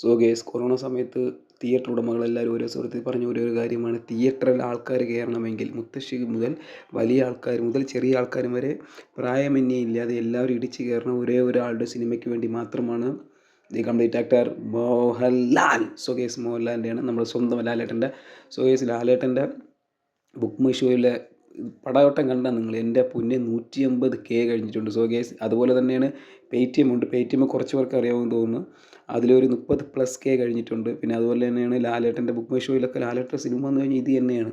So guys corona സമയത്ത് theatre ഉടമകളെല്ലാവരും ഓരോ സുഹൃത്തിൽ പറഞ്ഞ ഒരേ കാര്യമാണ്. തിയേറ്ററിൽ ആൾക്കാർ കയറണമെങ്കിൽ മുത്തശ്ശി മുതൽ വലിയ ആൾക്കാർ മുതൽ ചെറിയ ആൾക്കാർ വരെ പ്രായമന്യേ ഇല്ലാതെ എല്ലാവരും ഇടിച്ച് കയറണം ഒരേ ഒരാളുടെ സിനിമയ്ക്ക് വേണ്ടി മാത്രമാണ് the complete actor Mohanlal. So guys മോഹൻലാലിന്റെയാണ് നമ്മുടെ സ്വന്തം ലാലേട്ടന്റെ. സോ ഗേസ് ലാലേട്ടന്റെ ബുക്ക് മൈ ഷോയിലെ പടയോട്ടം കണ്ടാൽ നിങ്ങൾ എന്റെ പൊന്നെ നൂറ്റി അമ്പത് കെ കഴിഞ്ഞിട്ടുണ്ട്. സോ ഗേസ് അതുപോലെ തന്നെയാണ് പേ ടി എം ഉണ്ട്. പേ ടി എം കുറച്ച് പേർക്ക് അറിയാമെന്ന് തോന്നുന്നു. അതിലൊരു മുപ്പത് പ്ലസ് കെ കഴിഞ്ഞിട്ടുണ്ട്. പിന്നെ അതുപോലെ തന്നെയാണ് ലാലേട്ടന്റെ ബുക്ക് മൈ ഷോയിലൊക്കെ ലാലേട്ടന്റെ സിനിമ എന്ന് കഴിഞ്ഞാൽ ഇത് തന്നെയാണ്.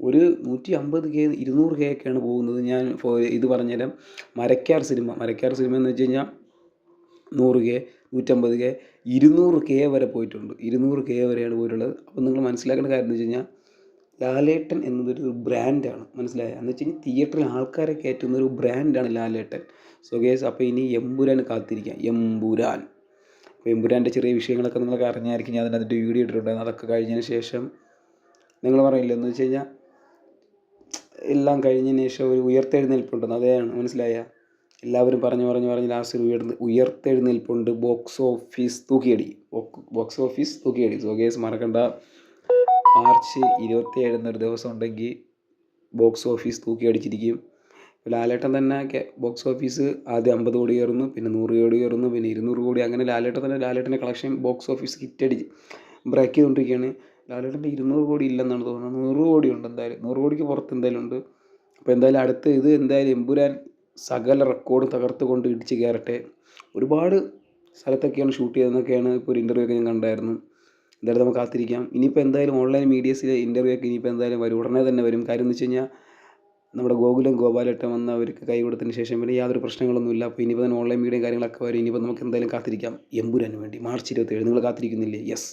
ഒരു നൂറ്റി അമ്പത് കെ ഇരുന്നൂറ് കെ ഒക്കെയാണ് പോകുന്നത്. ഞാൻ ഇത് പറഞ്ഞുതരാം. മരക്കാർ സിനിമ. മരക്കാർ സിനിമ എന്ന് വെച്ച് കഴിഞ്ഞാൽ നൂറ് കെ നൂറ്റമ്പത് കെ ഇരുന്നൂറ് കെ വരെ പോയിട്ടുണ്ട്. ഇരുന്നൂറ് കെ വരെയാണ് പോയിട്ടുള്ളത്. അപ്പോൾ നിങ്ങൾ മനസ്സിലാക്കേണ്ട കാര്യം എന്ന് വെച്ച് കഴിഞ്ഞാൽ ലാലേട്ടൻ എന്നതൊരു ബ്രാൻഡാണ് മനസ്സിലായോ? എന്ന് വെച്ച് കഴിഞ്ഞാൽ തിയേറ്ററിൽ ആൾക്കാരെ കയറ്റുന്ന ഒരു ബ്രാൻഡാണ് ലാലേട്ടൻ. സോ ഗേസ് അപ്പോൾ ഇനി എമ്പുരാൻ കാത്തിരിക്കാം. എമ്പുരാൻ. അപ്പോൾ എമ്പുരാന്റെ ചെറിയ വിഷയങ്ങളൊക്കെ നിങ്ങളൊക്കെ അറിഞ്ഞായിരിക്കും ഞാൻ അതിനകത്ത് വീഡിയോ ഇട്ടിട്ടുണ്ടായിരുന്നു. അതൊക്കെ കഴിഞ്ഞതിന് ശേഷം നിങ്ങൾ പറയില്ല? എന്ന് വെച്ച് കഴിഞ്ഞാൽ എല്ലാം കഴിഞ്ഞതിന് ശേഷം ഒരു ഉയർത്തെഴുന്നേൽപ്പുണ്ടെന്ന് അതെയാണ് മനസ്സിലായ? എല്ലാവരും പറഞ്ഞു പറഞ്ഞു പറഞ്ഞ് ലാസ്റ്റ് ഉയർന്ന് ഉയർത്തെഴുന്നേൽപ്പുണ്ട്. ബോക്സ് ഓഫീസ് തൂക്കിയടി. ബോക്സ് ഓഫീസ് തൂക്കിയടി. സോ ഗേസ് മറക്കണ്ട. മാർച്ച് ഇരുപത്തി ഏഴിന് ഒരു ദിവസം ഉണ്ടെങ്കിൽ ബോക്സ് ഓഫീസ് തൂക്കി അടിച്ചിരിക്കും. ലാലേട്ടൻ തന്നെ ബോക്സ് ഓഫീസ് ആദ്യം അമ്പത് കോടി കയറുന്നു പിന്നെ നൂറ് കോടി കയറുന്നു പിന്നെ ഇരുന്നൂറ് കോടി അങ്ങനെ ലാലേട്ടൻ തന്നെ ലാലേട്ടന്റെ കളക്ഷൻ ബോക്സ് ഓഫീസ് ഹിറ്റടിച്ച് ബ്രേക്ക് ചെയ്തുകൊണ്ടിരിക്കുകയാണ്. ലാലേട്ടന്റെ ഇരുന്നൂറ് കോടി ഇല്ലെന്നാണ് തോന്നുന്നത്. നൂറ് കോടി ഉണ്ട് എന്തായാലും. നൂറ് കോടിക്ക് പുറത്ത് എന്തായാലും ഉണ്ട്. അപ്പോൾ എന്തായാലും അടുത്ത് ഇത് എന്തായാലും എമ്പുരാൻ സകല റെക്കോർഡ് തകർത്തുകൊണ്ട് ഇടിച്ച് കയറട്ടെ. ഒരുപാട് സ്ഥലത്തൊക്കെയാണ് ഷൂട്ട് ചെയ്തതെന്നൊക്കെയാണ് ഇപ്പോൾ ഒരു ഇന്റർവ്യൂ ഒക്കെ ഞാൻ കണ്ടായിരുന്നു. എന്തായാലും നമുക്ക് കാത്തിരിക്കാം. ഇനിയിപ്പോൾ എന്തായാലും ഓൺലൈൻ മീഡിയസിലെ ഇന്റർവ്യൂ ഒക്കെ ഇനിയിപ്പോൾ എന്തായാലും വരും. ഉടനെ തന്നെ വരും. കാര്യം എന്ന് വെച്ച് കഴിഞ്ഞാൽ നമ്മുടെ ഗോകുലം ഗോപാലേട്ടൻ വന്ന് അവർക്ക് കൈ കൊടുത്തതിന് ശേഷം പിന്നെ യാതൊരു പ്രശ്നങ്ങളൊന്നുമില്ല അപ്പോൾ ഇനിയിപ്പോൾ തന്നെ ഓൺലൈൻ മീഡിയയും കാര്യങ്ങളൊക്കെ വരും. ഇനിയിപ്പോൾ നമുക്ക് എന്തായാലും കാത്തിരിക്കാം. എമ്പുരാന് വേണ്ടി. മാർച്ച് ഇരുപത്തേഴ് നിങ്ങൾ കാത്തിരിക്കുന്നില്ലേ? യെസ്